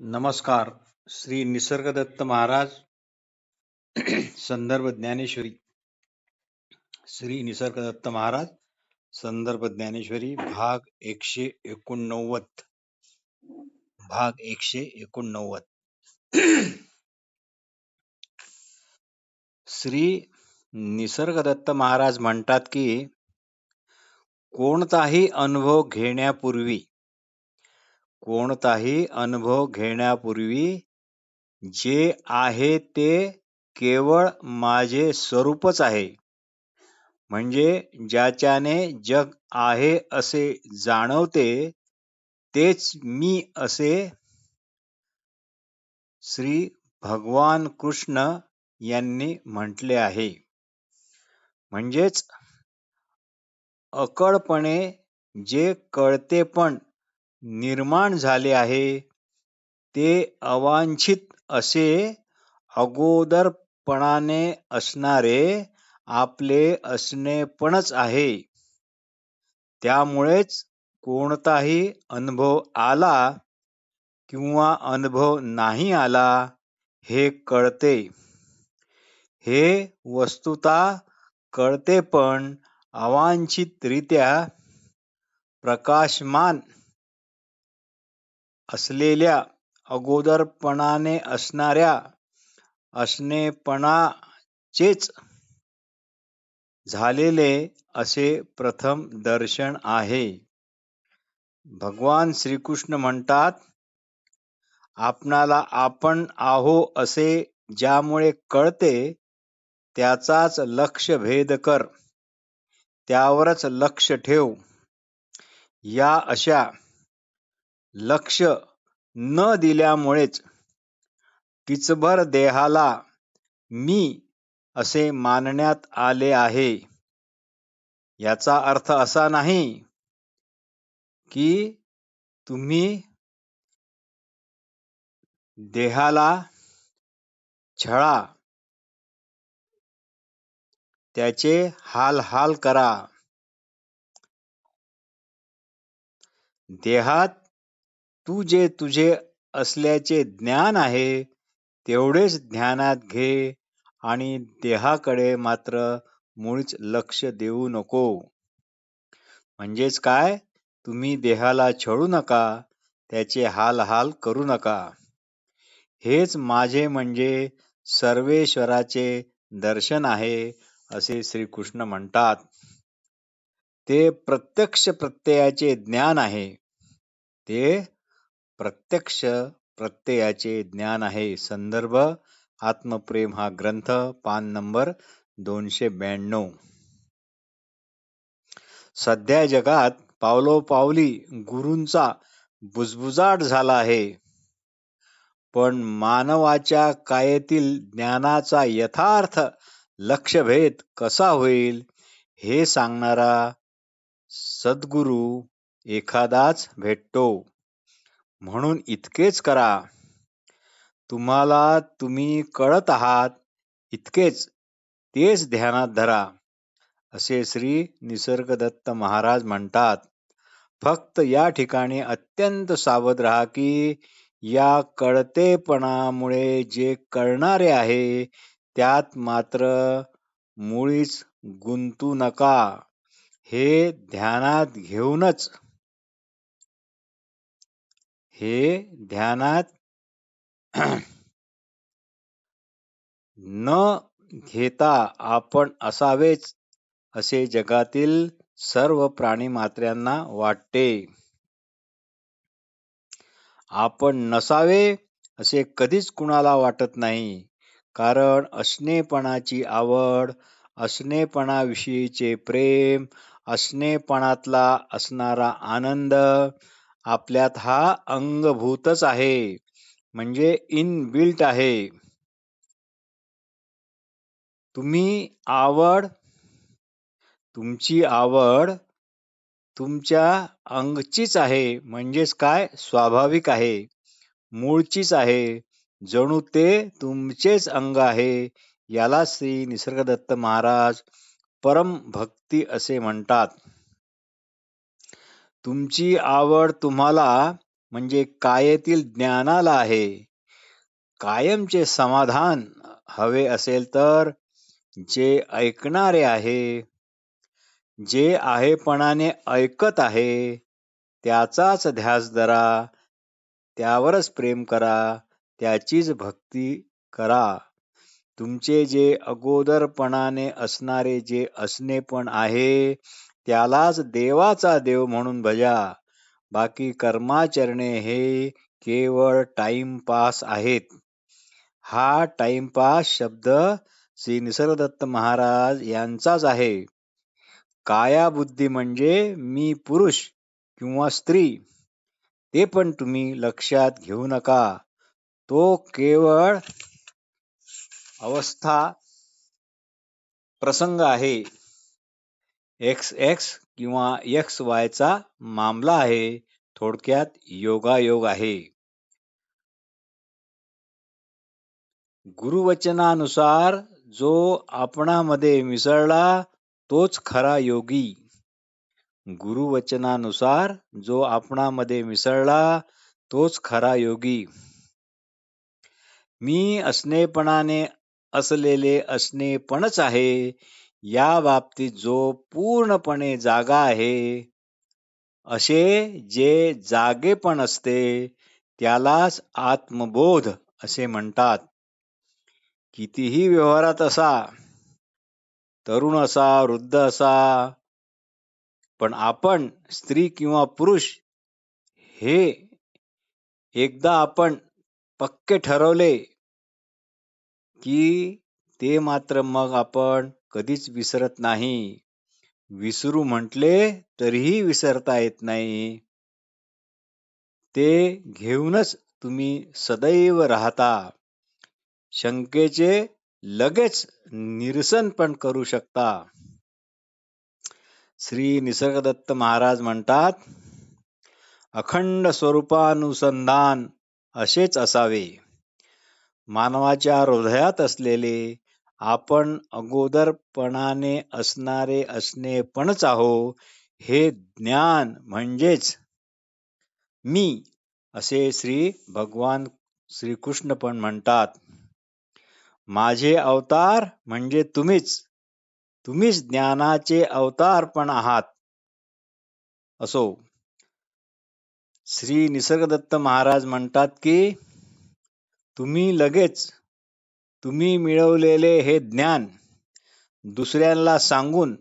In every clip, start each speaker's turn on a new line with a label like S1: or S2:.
S1: नमस्कार. श्री निसर्गदत्त महाराज संदर्भ ज्ञानेश्वरी. श्री निसर्गदत्त महाराज संदर्भ ज्ञानेश्वरी भाग एकशे एकोणनव्वद. भाग एकशे एकोणनव्वद. श्री निसर्गदत्त महाराज म्हणतात की कोणताही अनुभव घेण्यापूर्वी कोणताही अनुभव घेण्यापूर्वी जे आहे ते केवळ माझे स्वरूपच आहे. म्हणजे ज्याच्याने जग आहे असे जाणवते तेच मी असे श्री भगवान कृष्ण यांनी म्हटले आहे. म्हणजेच अकळपणे जे कळते पण निर्माण झाले आहे. ते अवांछित असे अगोदरपणाने असणारे आपले असणेपणच आहे. त्यामुळेच कोणताही अनुभव आला किंवा अनुभव नाही आला हे कळते. हे वस्तुता कळते पण अवांछितरित्या प्रकाशमान असलेल्या अगोदरपणाने असणाऱ्या असणेपणाचेच झालेले असे प्रथम दर्शन आहे. भगवान श्रीकृष्ण म्हणतात आपणाला आपण आहो असे ज्यामुळे कळते त्याचाच लक्ष भेद कर त्यावरच लक्ष ठेव. या अशा लक्ष न दिल्यामुळेच किचभर देहाला मी असे मानण्यात आले आहे. याचा अर्थ असा नाही की तुम्ही देहाला छळा त्याचे हाल हाल करा. देहात तू जे तुझे असल्याचे ज्ञान आहे तेवढेच ध्यानात घे आणि देहाकडे मात्र मुळीच लक्ष देऊ नको. म्हणजेच काय? तुम्ही देहाला छळू नका त्याचे हाल हाल करू नका. हेच माझे म्हणजे सर्वेश्वराचे दर्शन आहे असे श्रीकृष्ण म्हणतात. ते प्रत्यक्ष प्रत्ययाचे ज्ञान आहे. ते प्रत्यक्ष प्रत्ययाचे ज्ञान आहे. संदर्भ आत्मप्रेम हा ग्रंथ पान नंबर दोनशे ब्याण्णव. सध्या जगात पावलोपावली गुरूंचा बुजबुजाट झाला आहे. पण मानवाच्या कायेतील ज्ञानाचा यथार्थ लक्षभेद कसा होईल हे सांगणारा सद्गुरू एखादाच भेटतो. म्हणून इतकेच करा. तुम्हाला तुम्ही कळत आहात इतकेच. तेच ध्यानात धरा. असे श्री निसर्गदत्त महाराज म्हणतात. फक्त या ठिकाणी अत्यंत सावध राहा की या कळतेपणामुळे जे कळणारे आहे त्यात मात्र मुळीच गुंतू नका. हे ध्यानात घेऊनच हे ध्यानात न घेता आपण असावेच असे जगातील सर्व प्राणी मात्र्यांना वाटते. आपण नसावे असे कधीच कुणाला वाटत नाही. कारण असणेपणाची आवड असणेपणाविषयीचे प्रेम असणेपणातला असणारा आनंद आपल्यात हा अंगभूतच आहे. म्हणजे इन बिल्ट आहे. तुम्ही आवड तुमची आवड तुमच्या अंगचीच आहे. म्हणजेच काय? स्वाभाविक आहे. मूळचीच आहे. जणू ते तुमचेच अंग आहे. याला श्री निसर्गदत्त महाराज परम भक्ती असे म्हणतात. तुमची आवड तुम्हाला म्हणजे कायेतील ज्ञानाला आहे. कायमचे समाधान हवे असेल तर जे ऐकणारे आहे जे आहेपणाने ऐकत आहे त्याचाच ध्यास धरा त्यावरच प्रेम करा त्याचीच भक्ती करा. तुमचे जे अगोदरपणाने असणारे जे असणे पण आहे त्यालाच देवाचा देव म्हणून भजा. बाकी कर्माचरणे हे केवळ टाइमपास आहेत. हा टाइमपास शब्द श्री निसर्गदत्त महाराज यांचाच आहे. काया बुद्धी म्हणजे मी पुरुष किंवा स्त्री. ते पण तुम्ही लक्षात घेऊ नका. तो केवळ अवस्था प्रसंग आहे. एक्स एक्स किंवा एक्स वायचा मामला आहे. थोडक्यात योगायोग आहे. गुरुवचनानुसार जो आपणामध्ये मिसळला तोच खरा योगी. गुरुवचनानुसार जो आपणामध्ये मिसळला तोच खरा योगी. मी असणेपणाने असलेले असणेपणच आहे. या बाबतीत जो पूर्णपणे जागा आहे असे जे जागे पण असते त्यालाच आत्मबोध असे म्हणतात. कितीही व्यवहारात असा तरुण असा वृद्ध असा पण आपण स्त्री किंवा पुरुष हे एकदा आपण पक्के ठरवले की ते मात्र मग आपण कधीच विसरत नाही. विसरू म्हटले तरीही विसरता येत नाही. ते घेऊनच तुम्ही सदैव राहता. शंकेचे लगेच निरसन पण करू शकता. श्री निसर्गदत्त महाराज म्हणतात अखंड स्वरूपानुसंधान असेच असावे. मानवाच्या हृदयात असलेले आपण अगोदरपणाने असणारे असणे पणच आहो हे ज्ञान म्हणजेच मी असे श्री भगवान श्रीकृष्ण पण म्हणतात. माझे अवतार म्हणजे तुम्हीच तुम्हीच ज्ञानाचे अवतार पण आहात. असो. श्री निसर्गदत्त महाराज म्हणतात की तुम्ही लगेच तुम्ही मिळवलेले हे ज्ञान दुसऱ्यांना सांगून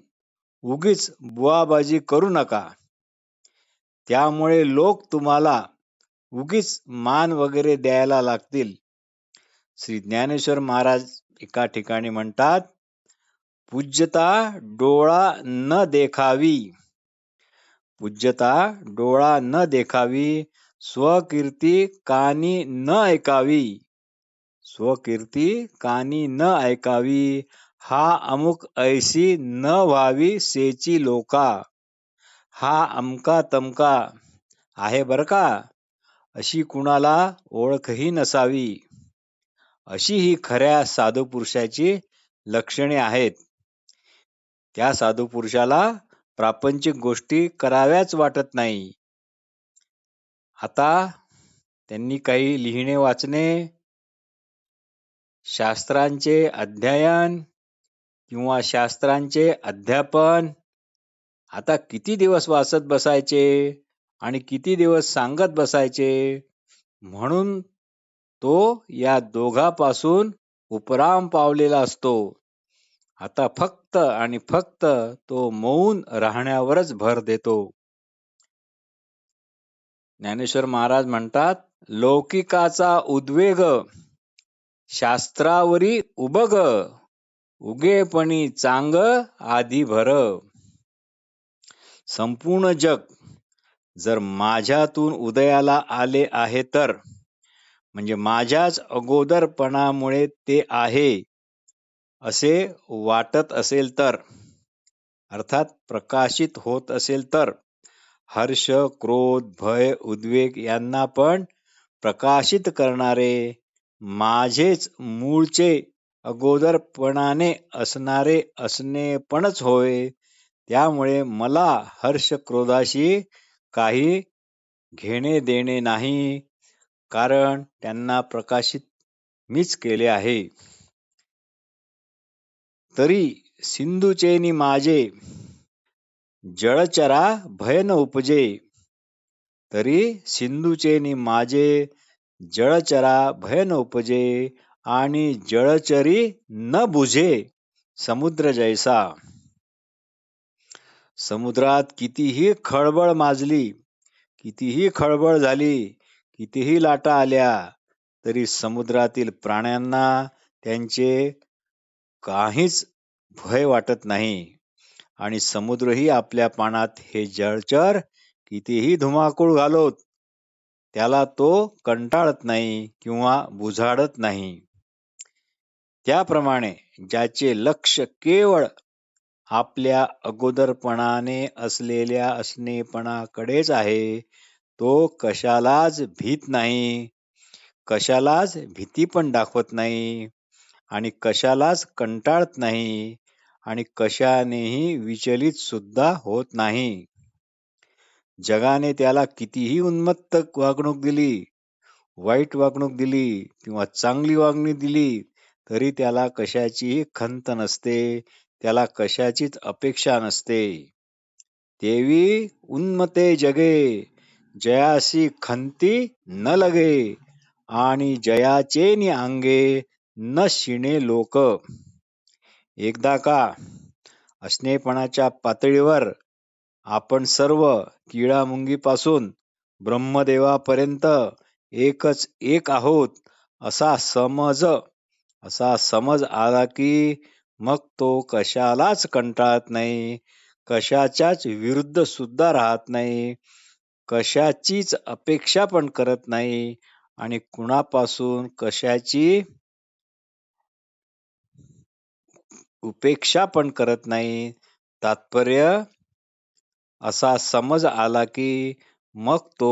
S1: उगीच बुवाबाजी करू नका. त्यामुळे लोक तुम्हाला उगीच मान वगैरे द्यायला लागतील. श्री ज्ञानेश्वर महाराज एका ठिकाणी म्हणतात पूज्यता डोळा न देखावी. पूज्यता डोळा न देखावी स्वकीर्ती कानी न ऐकावी. स्वकीर्ती कानी न ऐकावी. हा अमुक ऐशी न व्हावी सेची लोका. हा अमका तमका आहे बर का? अशी कुणाला ओळखही नसावी. अशी ही खऱ्या साधू पुरुषाची लक्षणे आहेत. त्या साधू पुरुषाला प्रापंचिक गोष्टी कराव्याच वाटत नाही. आता त्यांनी काही लिहिणे वाचणे शास्त्रांचे अध्ययन किंवा शास्त्रांचे अध्यापन. आता किती दिवस वाचत बसायचे आणि किती दिवस सांगत बसायचे म्हणून तो या दोघापासून उपराम पावलेला असतो. आता फक्त आणि फक्त तो मौन राहण्यावरच भर देतो. ज्ञानेश्वर महाराज म्हणतात लौकिकाचा उद्वेग शास्त्रावरी उबग उगेपणी चांग आधी भर. संपूर्ण जग जर माझ्यातून उदयाला आले आहे तर म्हणजे माझ्याच अगोदरपणामुळे ते आहे असे वाटत असेल तर अर्थात प्रकाशित होत असेल तर हर्ष क्रोध भय उद्वेग यांना पण प्रकाशित करणारे माझेच मूळचे अगोदरपणाने असणारे असणे पणच होय. त्यामुळे मला हर्ष क्रोधाशी काही घेणे देणे नाही. कारण त्यांना प्रकाशित मीच केले आहे. तरी सिंधुचेनी माझे जळचरा भयन न उपजे. तरी सिंधुचेनी माझे जळचरा भय न उपजे आणि जळचरी न बुझे समुद्र जैसा. समुद्रात कितीही खळबळ माजली कितीही खळबळ झाली कितीही लाटा आल्या तरी समुद्रातील प्राण्यांना त्यांचे काहीच भय वाटत नाही. आणि समुद्रही आपल्या पानात हे जळचर कितीही धुमाकूळ घालोत त्याला तो कंटाळत नाही किंवा बुझाडत नाही. त्याप्रमाणे ज्याचे लक्ष केवळ आपल्या अगोदरपणाने असलेल्या असणेपणाकडेच आहे तो कशालाच भीत नाही कशालाच भीती पण दाखवत नाही आणि कशालाच कंटाळत नाही आणि कशानेही विचलित सुद्धा होत नाही. जगाने त्याला कितीही उन्मत्त वागणूक दिली वाईट वागणूक दिली किंवा चांगली वागणूक दिली तरी त्याला कशाचीही खंत नसते त्याला कशाचीच अपेक्षा नसते. देवी उन्मते जगे जयासी खंती न लगे आणि जयाचे नि अंगे न शिणे लोक. एकदा का असणेपणाच्या पातळीवर आपण सर्व किडामुंगीपासून ब्रह्मदेवापर्यंत एकच एक आहोत असा समज असा समज आला की मग तो कशालाच कंटाळत नाही कशाच्याच विरुद्ध सुद्धा राहत नाही कशाचीच अपेक्षा पण करत नाही आणि कुणापासून कशाची उपेक्षा पण करत नाही. तात्पर्य असा समज आला की मग तो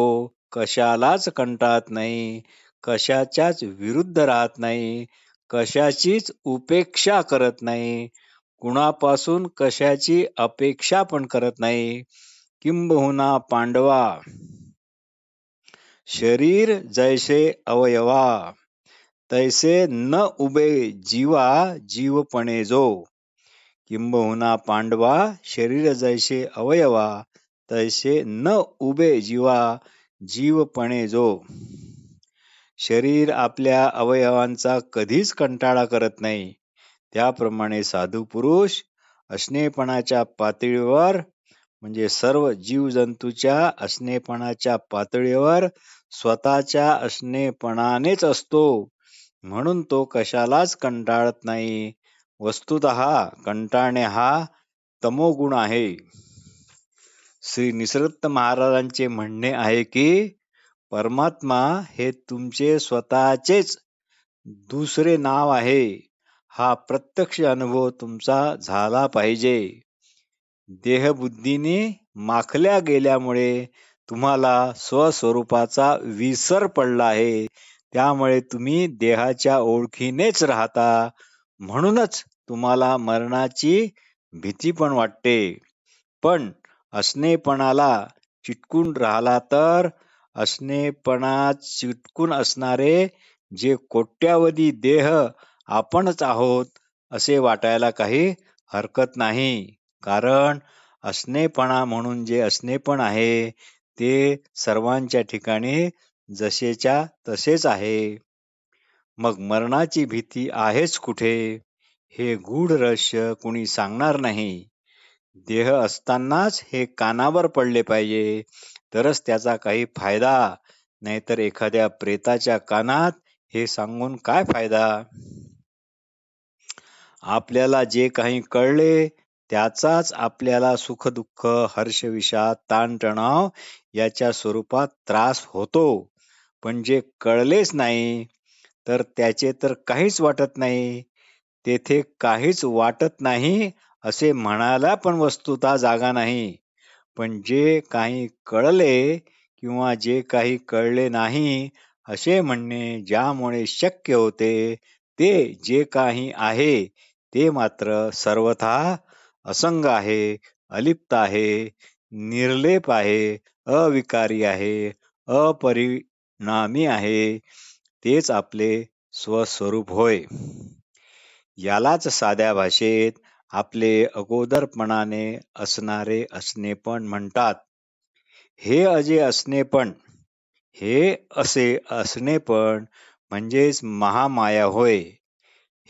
S1: कशालाच कंटाळत नाही कशाच्याच विरुद्ध राहत नाही कशाचीच उपेक्षा करत नाही कुणापासून कशाची अपेक्षा पण करत नाही. किंबहुना पांडवा. शरीर जैसे अवयवा तैसे न उभे जीवा जीवपणे जो. किंबहुना पांडवा शरीर जैसे अवयवा तैसे न उभे जीवा जीवपणे जो. शरीर आपल्या अवयवांचा कधीच कंटाळा करत नाही. त्याप्रमाणे साधू पुरुष असणेपणाच्या पातळीवर म्हणजे सर्व जीवजंतूच्या असणेपणाच्या पातळीवर स्वतःच्या असणेपणानेच असतो. म्हणून तो कशालाच कंटाळत नाही. वस्तुत कंटाळणे हा तमोगुण आहे. श्री निसरत्त महाराजांचे म्हणणे आहे की परमात्मा हे तुमचे स्वतःचेच दुसरे नाव आहे. हा प्रत्यक्ष अनुभव तुमचा झाला पाहिजे. देहबुद्धीने माखल्या गेल्यामुळे तुम्हाला स्वस्वरूपाचा विसर पडला आहे. त्यामुळे तुम्ही देहाच्या ओळखीनेच राहता म्हणूनच तुम्हाला मरणाची भीती पण वाटते. पण असणेपणाला चिटकून राहिला तर असणेपणात चिटकून असणारे जे कोट्यावधी देह आपणच आहोत असे वाटायला काही हरकत नाही. कारण असणेपणा म्हणून जे असणेपण आहे ते सर्वांच्या ठिकाणी जसेच्या तसेच आहे. मग मरणाची भीती आहेच कुठे? हे गूढ रहस्य कुणी सांगणार नाही. देह असतानाच हे कानावर पडले पाहिजे. तरच त्याचा काही फायदा. नाहीतर एखाद्या प्रेताच्या कानात हे सांगून काय फायदा? आपल्याला जे काही कळले त्याचाच आपल्याला सुख दुःख हर्ष विषाद ताणतणाव याच्या स्वरूपात त्रास होतो. पण जे कळलेच नाही तर त्याचे तर काहीच वाटत नाही. तेथे काहीच वाटत नाही असे म्हणायला पण वस्तुता जागा नाही. पण जे काही कळले किंवा जे काही कळले नाही असे म्हणणे ज्यामुळे शक्य होते ते जे काही आहे ते मात्र सर्वथा असंग आहे अलिप्त आहे निर्लेप आहे अविकारी आहे अपरिणामी आहे तेच आपले स्वस्वरूप होय. यालाच साध्या भाषेत आपले अगोदरपणाने असणारे असणेपण म्हणतात. हे अजे असणेपण हे असे असणेपण म्हणजेच महामाया होय.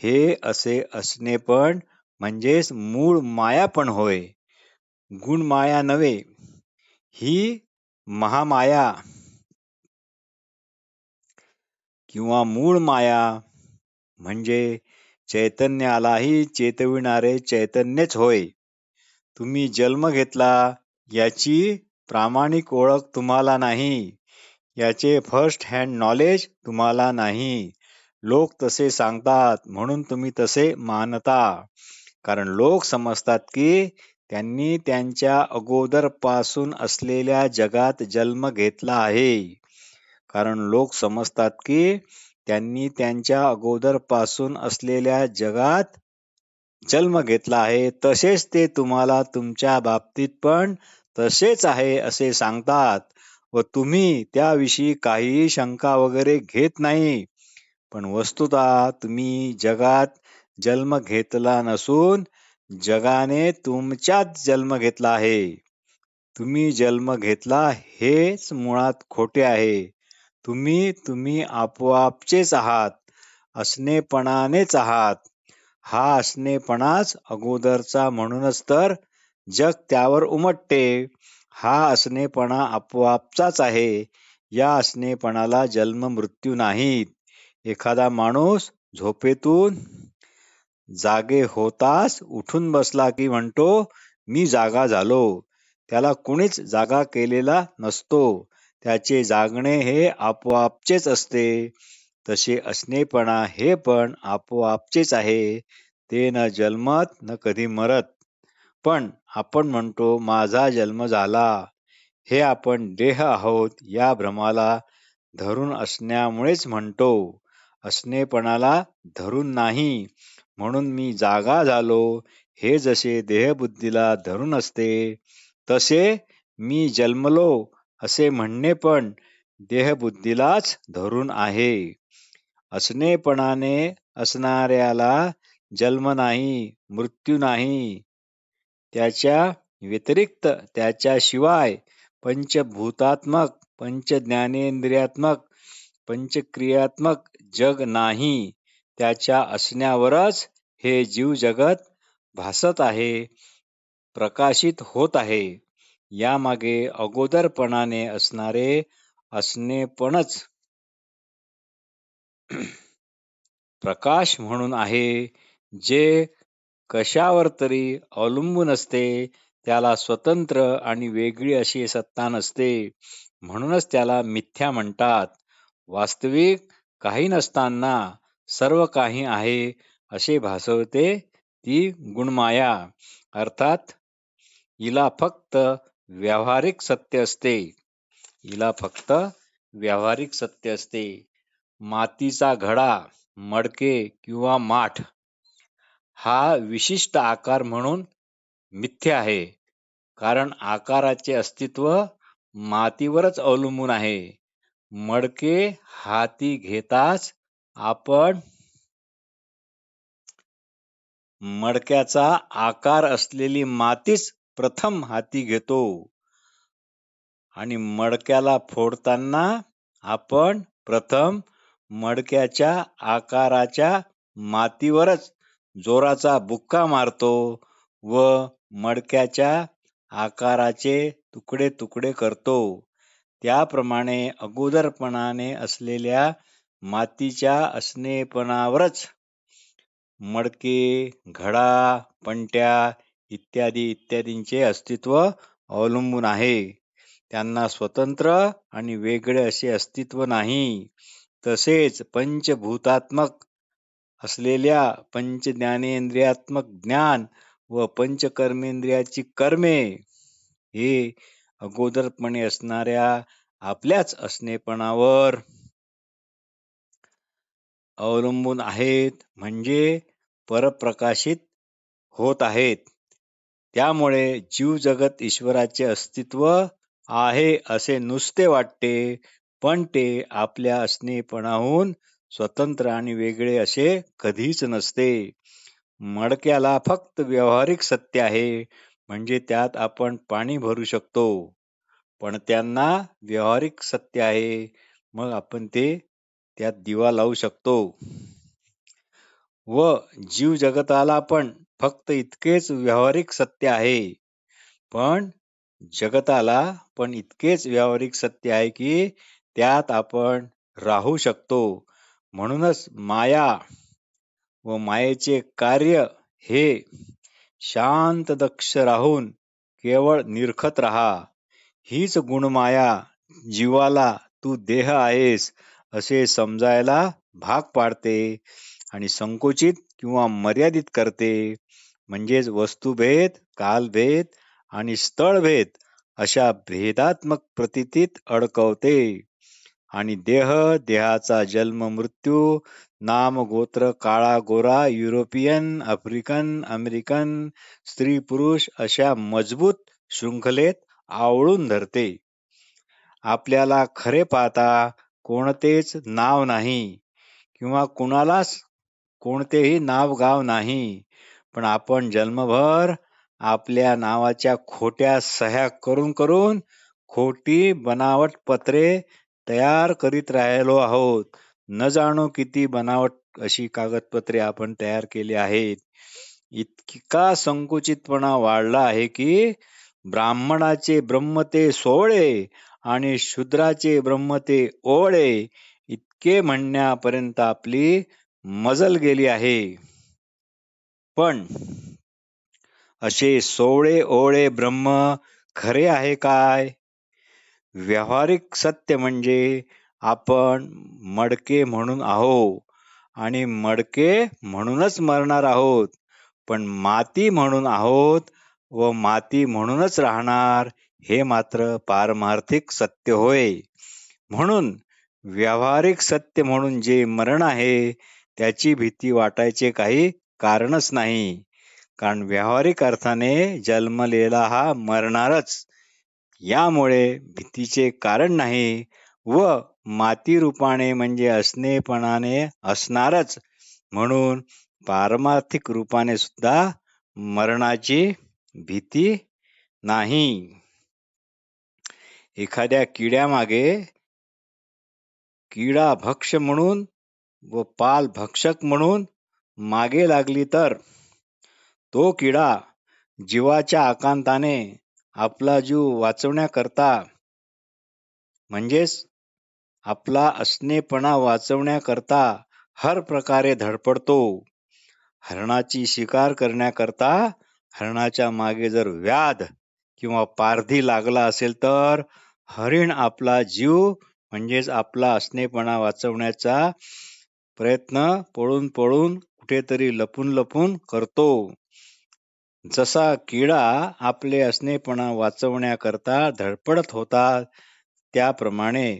S1: हे असे असणेपण म्हणजेच मूळ माया पण होय. गुणमाया नव्हे. ही महामाया किंवा मूळ माया म्हणजे चैतन्यालाही चेतविणारे चैतन्यच होय. तुम्ही जन्म घेतला याची प्रामाणिक ओळख तुम्हाला नाही. याचे फर्स्ट हँड नॉलेज तुम्हाला नाही. लोक तसे सांगतात म्हणून तुम्ही तसे मानता. कारण लोक समजतात की त्यांनी त्यांच्या अगोदरपासून असलेल्या जगात जन्म घेतला आहे. कारण लोक समजतात की त्यांनी त्यांच्या अगोदरपासून असलेल्या जगात जन्म घेतला आहे. तसेच ते तुम्हाला तुमच्या बाबतीत पण तसेच आहे असे सांगतात. व तुम्ही त्याविषयी काहीही शंका वगैरे घेत नाही. पण वस्तुता तुम्ही जगात जन्म घेतला नसून जगाने तुमच्यात जन्म घेतला आहे. तुम्ही जन्म घेतला हेच मुळात खोटे आहे. तुम्ही तुम्ही आपोआपचेच आहात. असणेपणानेच आहात. हा असणेपणाच अगोदरचा म्हणूनच तर जग त्यावर उमटते. हा असणेपणा आपोआपचाच आहे. या असणेपणाला जन्म मृत्यू नाहीत. एखादा माणूस झोपेतून जागे होताच उठून बसला की म्हणतो मी जागा झालो. त्याला कुणीच जागा केलेला नसतो. त्याचे जागणे हे आपोआपचेच असते. तसे असणेपणा हे पण आपोआपचेच आहे. ते न जन्मत न कधी मरत. पण आपण म्हणतो माझा जन्म झाला. हे आपण देह आहोत या भ्रमाला धरून असण्यामुळेच म्हणतो. असणेपणाला धरून नाही. म्हणून मी जागा झालो. हे जसे देहबुद्धीला धरून असते तसे मी जन्मलो. असे म्हणणे पण देहबुद्धीलाच धरून आहे. असणेपणाने असणाऱ्याला जन्म नाही मृत्यू नाही. त्याच्या व्यतिरिक्त त्याच्याशिवाय पंचभूतात्मक पंचज्ञानेंद्रियात्मक पंचक्रियात्मक जग नाही. त्याच्या असण्यावरच हे जीव जगत भासत आहे प्रकाशित होत आहे. यामागे अगोदरपणाने असणारे असणेपणच प्रकाश म्हणून आहे जे कशावर तरी अवलंबून असते त्याला स्वतंत्र आणि वेगळी अशी सत्ता नसते. म्हणूनच त्याला मिथ्या म्हणतात. वास्तविक काही नसताना सर्व काही आहे असे भासवते ती गुणमाया. अर्थात हिला फक्त व्यावहारिक सत्य असते. हिला फक्त व्यावहारिक सत्य असते. मातीचा घडा मडके किंवा माठ हा विशिष्ट आकार म्हणून मिथ्य आहे. कारण आकाराचे अस्तित्व मातीवरच अवलंबून आहे. मडके हाती घेताच आपण मडक्याचा आकार असलेली मातीच प्रथम हाती घेतो. आणि मडक्याला फोडताना आपण प्रथम मडक्याच्या आकाराच्या मातीवरच जोराचा बुक्का मारतो व मडक्याच्या आकाराचे तुकडे तुकडे करतो. त्याप्रमाणे अगोदरपणाने असलेल्या मातीच्या असणेपणावरच मडके घडा पंट्या इत्यादी इत्यादींचे अस्तित्व अवलंबून आहे. त्यांना स्वतंत्र आणि वेगळे असे अस्तित्व नाही. तसेच पंचभूतात्मक असलेल्या पंचज्ञानेंद्रियात्मक ज्ञान व पंचकर्मेंद्रियाची कर्मे हे अगोदरपणे असणाऱ्या आपल्याच असणेपणावर अवलंबून आहेत. म्हणजे परप्रकाशित होत आहेत. त्यामुळे जीव जगत ईश्वराचे अस्तित्व आहे असे नुसते वाटते पण ते आपल्या असणेपणाहून स्वतंत्र आणि वेगळे असे कधीच नसते. मडक्याला फक्त व्यावहारिक सत्य आहे म्हणजे त्यात आपण पाणी भरू शकतो. पण त्यांना व्यावहारिक सत्य आहे मग आपण ते त्यात दिवा लावू शकतो. व जीव जगताला पण फक्त इतकेच व्यावहारिक सत्य आहे. पण जगताला पण इतकेच व्यावहारिक सत्य आहे की त्यात आपण राहू शकतो. म्हणूनच माया व मायेचे कार्य हे शांत दक्ष राहून केवळ निरखत राहा. हीच गुणमाया जीवाला तू देह आहेस असे समजायला भाग पाडते आणि संकुचित किंवा मर्यादित करते. म्हणजेच वस्तुभेद कालभेद आणि स्थळभेद अशा भेदात्मक प्रतितीत अडकवते. आणि देह देहाचा जन्म मृत्यू नाम गोत्र काळा गोरा युरोपियन आफ्रिकन अमेरिकन स्त्री पुरुष अशा मजबूत शृंखलेत आवळून धरते. आपल्याला खरे पाहता कोणतेच नाव नाही किंवा कुणालाच कोणतेही नाव गाव नाही. पण आपण जन्मभर आपल्या नावाच्या खोट्या सह्या करून करून खोटी बनावट पत्रे तयार करीत राहिलो आहोत. न जाणो किती बनावट अशी कागदपत्रे आपण तयार केली आहेत. इतका संकुचितपणा वाढला आहे की ब्राह्मणाचे ब्रह्म ते सोहळे आणि शूद्राचे ब्रह्म ते ओवळे इतके म्हणण्यापर्यंत आपली मजल गेली आहे. पण असे सोळे ओळे ब्रह्म खरे आहे काय? व्यावहारिक सत्य म्हणजे आपण मडके म्हणून आहो आणि मडके म्हणूनच मरणार आहोत पण माती म्हणून आहोत व माती म्हणूनच राहणार हे मात्र पारमार्थिक सत्य होय. म्हणून व्यावहारिक सत्य म्हणून जे मरण आहे त्याची भीती वाटायचे काही कारणच नाही. कारण व्यावहारिक अर्थाने जन्मलेला हा मरणारच. यामुळे भीतीचे कारण नाही व माती रूपाने म्हणजे असणेपणाने असणारच. म्हणून पारमार्थिक रूपाने सुद्धा मरणाची भीती नाही. एखाद्या किड्यामागे किडा भक्ष म्हणून व पाल भक्षक म्हणून मागे लागली तर? तो किडा जीवाच्या आकांताने आपला जीव वाचवण्याकरता म्हणजेच आपला असणेपणा वाचवण्याकरता हर प्रकारे धडपडतो. हरणाची शिकार करण्याकरता हरणाच्या मागे जर व्याध किंवा पारधी लागला असेल तर हरिण आपला जीव म्हणजेच आपला असणेपणा वाचवण्याचा प्रयत्न पळून पळून कुठेतरी लपून लपून करतो. जसा किडा आपले असणेपणा वाचवण्याकरता धडपडत होता त्याप्रमाणे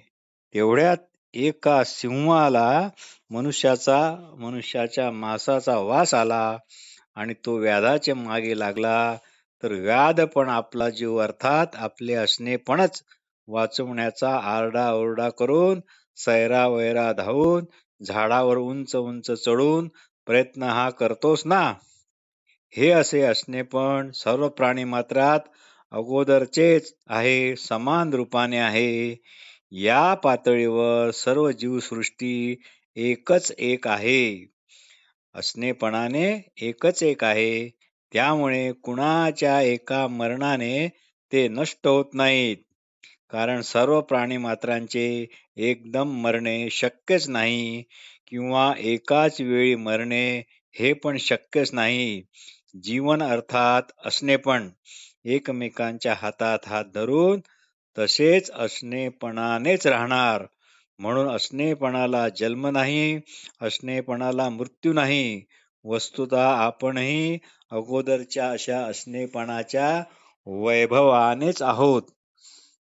S1: तेवढ्यात एका सिंहाला मनुष्याचा मनुष्याच्या मांसाचा वास आला आणि तो व्याधाच्या मागे लागला. तर व्याध पण आपला जीव अर्थात आपले असणेपणच वाचवण्याचा आरडाओरडा करून सैरा वैरा धावून झाडावर उंच उंच चढून प्रयत्न हा करतोस ना? हे असे असणे पण सर्व प्राणी मात्रात अगोदरचेच आहे समान रूपाने आहे. या पातळीवर सर्व जीवसृष्टी एकच एक आहे. असणेपणाने एकच एक आहे. त्यामुळे कुणाच्या एका मरणाने ते नष्ट होत नाहीत. कारण सर्व प्राणी मात्रांचे एकदम मरणे शक्यच नाही. किंवा एकाच वेळी मरणे हे पण शक्यच नाही. जीवन अर्थात असणे पण. एकमेकांच्या हातात हात धरून तसेच असणेपणानेच राहणार. म्हणून असणेपणाला जन्म नाही असणेपणाला मृत्यू नाही. वस्तुता आपणही अगोदरच्या अशा असणेपणाच्या वैभवानेच आहोत.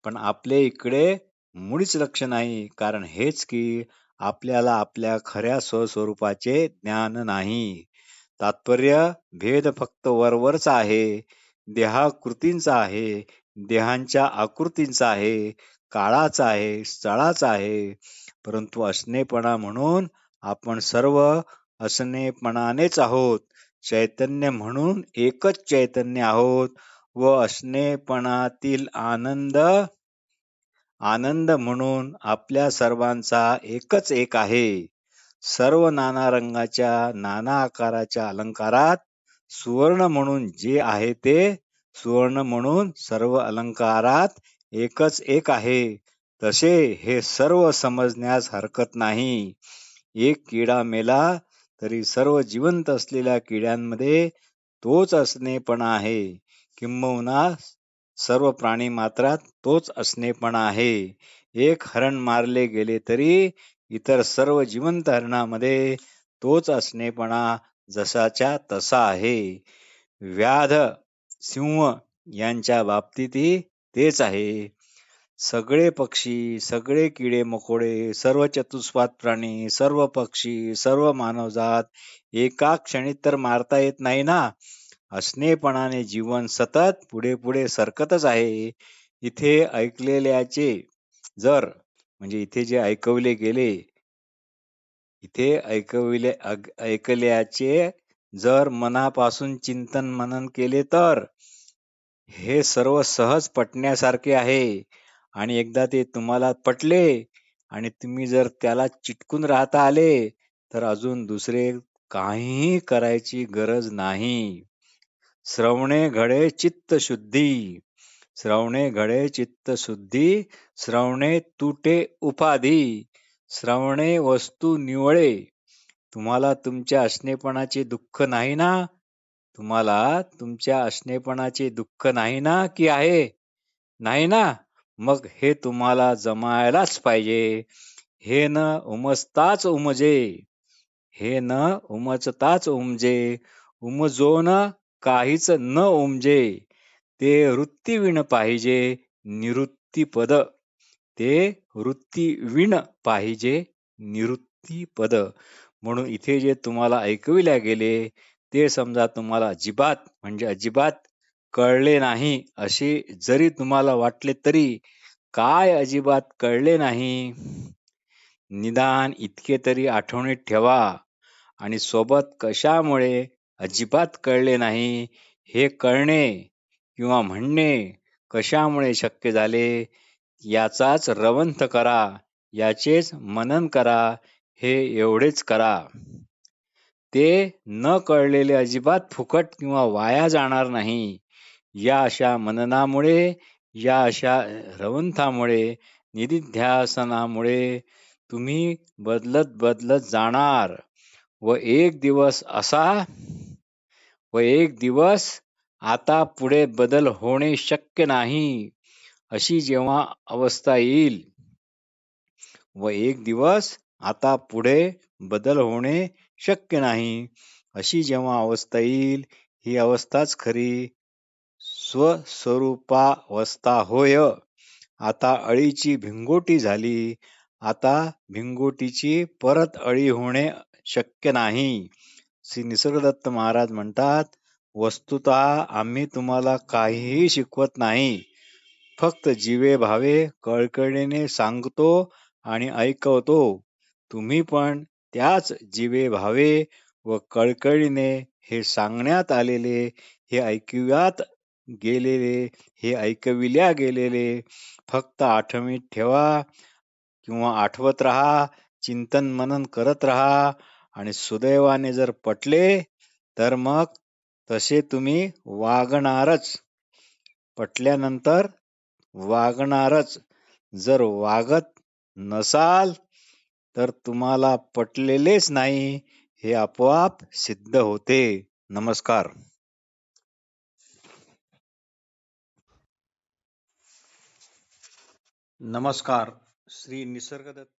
S1: पण आपले इकडे मुळीच लक्ष नाही. कारण हेच की आपल्याला आपल्या खऱ्या स्वस्वरूपाचे ज्ञान नाही. तात्पर्य भेद फक्त वरवरचा आहे. देहाकृतींचा आहे. देहांच्या आकृतींचा आहे. काळाचा आहे. स्थळाचा आहे. परंतु असणेपणा म्हणून आपण सर्व असणेपणानेच आहोत. चैतन्य म्हणून एकच चैतन्य आहोत व असणेपणातील आनंद आनंद म्हणून आपल्या सर्वांचा एकच एक आहे. सर्व नाना रंगाच्या नाना आकाराच्या अलंकारात सुवर्ण म्हणून जे आहे ते सुवर्ण म्हणून सर्व अलंकारात एकच एक आहे. तसे हे सर्व समजण्यास हरकत नाही. एक किडा मेला तरी सर्व जिवंत असलेल्या किड्यांमध्ये तोच असणेपणा आहे. किंबहुना सर्व प्राणी मात्रात तोच असणेपणा आहे. एक हरण मारले गेले तरी इतर सर्व जिवंत हरणामध्ये तोच असणेपणा जसाच्या तसा आहे. व्याध सिंह यांच्या बाबतीतही तेच आहे. सगळे पक्षी सगळे किडे मकोडे सर्व चतुष्पाद प्राणी सर्व पक्षी सर्व मानवजात एका क्षणी तर मारता येत नाही ना? असणेपणाने जीवन सतत पुढे पुढे सरकतच आहे. इथे ऐकलेल्याचे जर म्हणजे इथे जे ऐकवले गेले इथे ऐकविले ऐकल्याचे जर मनापासून चिंतन मनन केले तर हे सर्व सहज पटण्यासारखे आहे. आणि एकदा ते तुम्हाला पटले आणि तुम्ही जर त्याला चिटकून राहता आले तर अजून दुसरे काहीही करायची गरज नाही. श्रवणे घडे चित्त शुद्धी. श्रवणे घडे चित्त शुद्धी श्रवणे तुटे उपाधी. श्रवणे वस्तू निवळे. तुम्हाला तुमच्या असणेपणाचे दुःख नाही ना? तुम्हाला तुमच्या असणेपणाचे दुःख नाही ना की आहे? नाही ना? मग हे तुम्हाला जमायलाच पाहिजे. हे न उमजताच उमजे. हे न उमजताच उमजे. उमजोन काहीच न उमजे ते वृत्तीविण पाहिजे निवृत्ती पद ते वृत्तीविण पाहिजे निवृत्ती पद म्हणून इथे जे तुम्हाला ऐकविल्या गेले ते समजा तुम्हाला अजिबात म्हणजे अजिबात कळले नाही असे जरी तुम्हाला वाटले तरी काय अजिबात कळले नाही? निदान इतके तरी आठवणीत ठेवा. आणि सोबत कशामुळे अजिबात कळले नाही. हे कळणे किंवा म्हणणे कशामुळे शक्य झाले? याचाच रवंथ करा. याचेच मनन करा. हे एवढेच करा. ते न कळलेले अजिबात फुकट किंवा वाया जाणार नाही. या अशा मननामुळे या अशा रवंथामुळे निधिध्यासनामुळे तुम्ही बदलत बदलत जाणार व एक दिवस असा व एक दिवस आता पुढे बदल होणे शक्य नाही अशी जेव्हा अवस्था येईल. व एक दिवस आता पुढे बदल होणे शक्य नाही अशी जेव्हा अवस्था येईल ही अवस्थाच खरी स्वस्वरूपावस्था होय. आता अळीची भिंगोटी झाली आता भिंगोटीची परत अळी होणे शक्य नाही. श्री निसर्गदत्त महाराज म्हणतात वस्तुत आम्ही तुम्हाला काहीही शिकवत नाही. फक्त जीवे भावे कळकळीने सांगतो आणि ऐकवतो. तुम्ही पण त्याच जीवे भावे व कळकळीने हे सांगण्यात आलेले हे ऐकव्यात गेलेले हे ऐकविल्या गेलेले. फक्त आठवणीत ठेवा किंवा आठवत राहा चिंतन मनन करत राहा. आणि सुदैवाने जर पटले तर मग तसे तुम्ही वागणारच. पटल्यानंतर वागणारच. जर वागत नसाल तर तुम्हाला पटलेलेच नाही हे आपोआप सिद्ध होते. नमस्कार. नमस्कार. श्री निसर्गदत्त